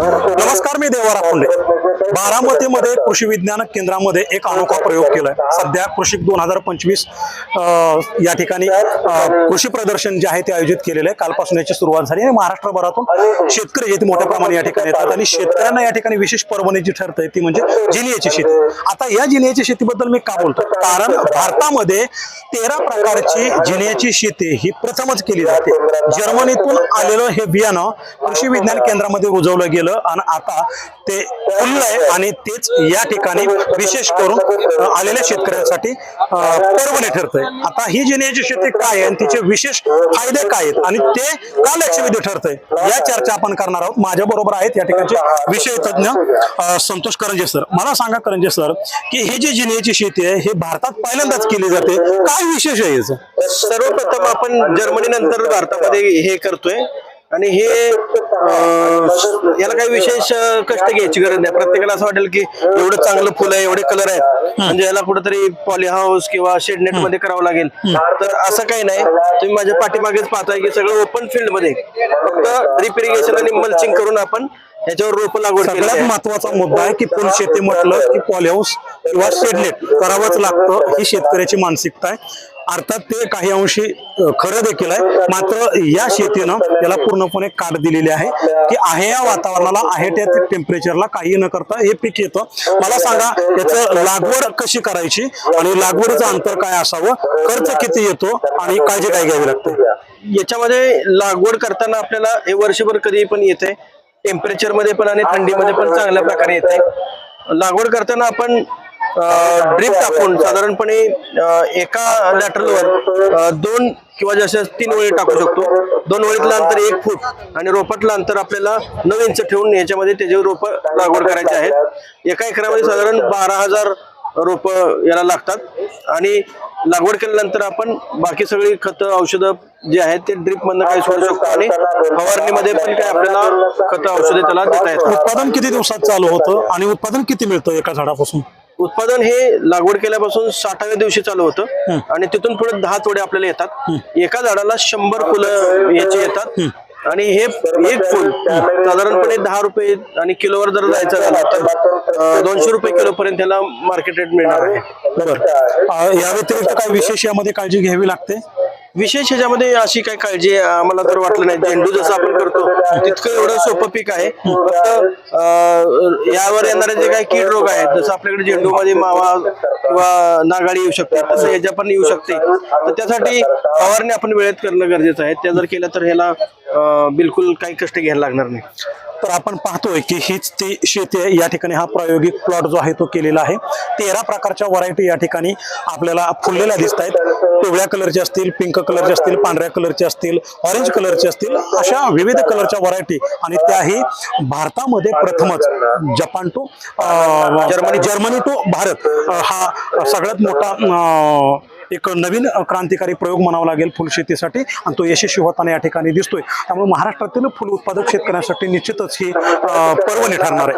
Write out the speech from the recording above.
Gracias. नमस्कार मी देवरा फुंडे बारामतीमध्ये कृषी विज्ञान केंद्रामध्ये एक अनोखा प्रयोग केलाय. सध्या कृषी दोन हजार पंचवीस या ठिकाणी कृषी प्रदर्शन जे आहे ते आयोजित केलेलं आहे. कालपासून याची सुरुवात झाली आणि महाराष्ट्रभरातून शेतकरी जे मोठ्या प्रमाणात या ठिकाणी येतात आणि शेतकऱ्यांना या ठिकाणी विशेष पर्वणी जी ठरते ती म्हणजे जिनियाची शेती. आता या जिनियाच्या शेतीबद्दल मी का बोलतो कारण भारतामध्ये तेरा प्रकारची जिनियाची शेती ही प्रथमच केली जाते. जर्मनीतून आलेलं हे बियाणं कृषी विज्ञान केंद्रामध्ये रुजवलं गेलं आणि आता ते फुललंय आणि तेच या ठिकाणी विशेष करून आलेल्या शेतकऱ्यांसाठी अ, पर्वणी ठरतंय. आता ही जिन्याची शेती काय आहे आणि तिचे विशेष फायदे काय आहेत आणि ते का लक्षवेधी ठरतंय या चर्चा आपण करणार आहोत. माझ्या बरोबर आहेत या ठिकाणचे विषय तज्ञ संतोष करंजे सर. मला सांगा करंजे सर की ही जी जिन्याची शेती आहे हे भारतात पहिल्यांदाच केली जाते. काय विशेष आहे याचं? सर्वप्रथम आपण जर्मनी नंतर भारतामध्ये हे करतोय. आणि हे याला काही विशेष कष्ट घ्यायची गरज नाही. प्रत्येकाला असं वाटेल की एवढं चांगलं फुल आहे एवढे कलर आहेत. म्हणजे याला कुठेतरी पॉली हाऊस किंवा शेडनेटमध्ये करावं लागेल. तर असं काही नाही. तुम्ही माझ्या पाठीमागेच पाहताय की सगळं ओपन फील्डमध्ये. फक्त ड्रिप इरिगेशन आणि मल्चिंग करून आपण याच्यावर रोप लागवड सगळ्यात. महत्त्वाचा मुद्दा आहे की फुल शेती म्हटलं की पॉलिहाऊस किंवा शेडनेट करावंच लागतं ही शेतकऱ्याची मानसिकता आहे. अर्थात ते काही अंशी खरं देखील आहे. मात्र या शेतीनं त्याला पूर्णपणे काट दिलेली आहे की आहे या वातावरणाला आहे त्या टेम्परेचरला काही न करता हे पीक येतं. मला सांगा याचं लागवड कशी करायची आणि लागवडीचं अंतर काय असावं? खर्च किती येतो आणि काळजी काय घ्यावी लागते? याच्यामध्ये लागवड करताना आपल्याला हे वर्षभर कधी पण येते. टेम्परेचरमध्ये पण आणि थंडीमध्ये पण चांगल्या प्रकारे येते. लागवड करताना आपण ड्रीप टाकून साधारणपणे एका लॅटरलवर दोन किंवा जशा तीन ओळी टाकू शकतो. दोन ओळीतलं अंतर एक फूट आणि रोपातलं अंतर आपल्याला नऊ इंच ठेवून याच्यामध्ये त्याचे रोप लागवड करायचे आहेत. एका एकरामध्ये साधारण बारा हजार रोप याला लागतात आणि लागवड केल्यानंतर आपण बाकी सगळी खतं औषधं जे आहेत ते ड्रिप मधनं काही सोडू शकतो आणि फवारणीमध्ये पण काही आपल्याला खतं औषधे त्याला देता येतात. उत्पादन किती दिवसात चालू होतं आणि उत्पादन किती मिळतं एका झाडापासून? उत्पादन हे लागवड केल्यापासून साठाव्या दिवशी चालू होतं. आणि तिथून पुढे दहा तोडे आपल्याला येतात. एका झाडाला शंभर फुलं याची येतात. आणि हे एक फुल साधारणपणे दहा रुपये आणि किलोवर जर जायचं झालं तर दोनशे रुपये किलो पर्यंत त्याला मार्केट रेट मिळणार आहे. बरं. अ, या व्यतिरिक्त काय विशेष यामध्ये काळजी घ्यावी लागते? विशेष ह्याच्यामध्ये अशी काही काळजी आम्हाला तर वाटलं नाही. झेंडू जसं आपण करतो तितकं एवढं सोपं पीक आहे. फक्त यावर येणारे जे काही कीड रोग आहेत जसं आपल्याकडे झेंडू मध्ये मावा किंवा नागाळी येऊ शकते तसं ह्याच्या पण येऊ शकते. तर त्यासाठी फवारणी आपण वेळेत करणं गरजेचं आहे. त्या जर केलं तर ह्याला बिलकुल काही कष्ट घ्यायला लागणार नाही. तर आपण पाहतोय की हीच ती शेती आहे या ठिकाणी हा प्रायोगिक प्लॉट जो आहे तो केलेला आहे. तेरा प्रकारच्या व्हरायटी या ठिकाणी आपल्याला फुललेल्या दिसत आहेत. पिवळ्या कलरचे असतील पिंक कलरचे असतील पांढऱ्या कलरचे असतील ऑरेंज कलरचे असतील अशा विविध कलरच्या व्हरायटी आणि त्याही भारतामध्ये प्रथमच Japan to Germany Germany to Bharat. हा सगळ्यात मोठा एक नवीन क्रांतिकारी प्रयोग म्हणावा लागेल फुलशेतीसाठी. आणि तो यशस्वी होताना या ठिकाणी दिसतोय. त्यामुळे महाराष्ट्रातील फुल उत्पादक शेतकऱ्यांसाठी निश्चितच ही पर्वणी ठरणार आहे.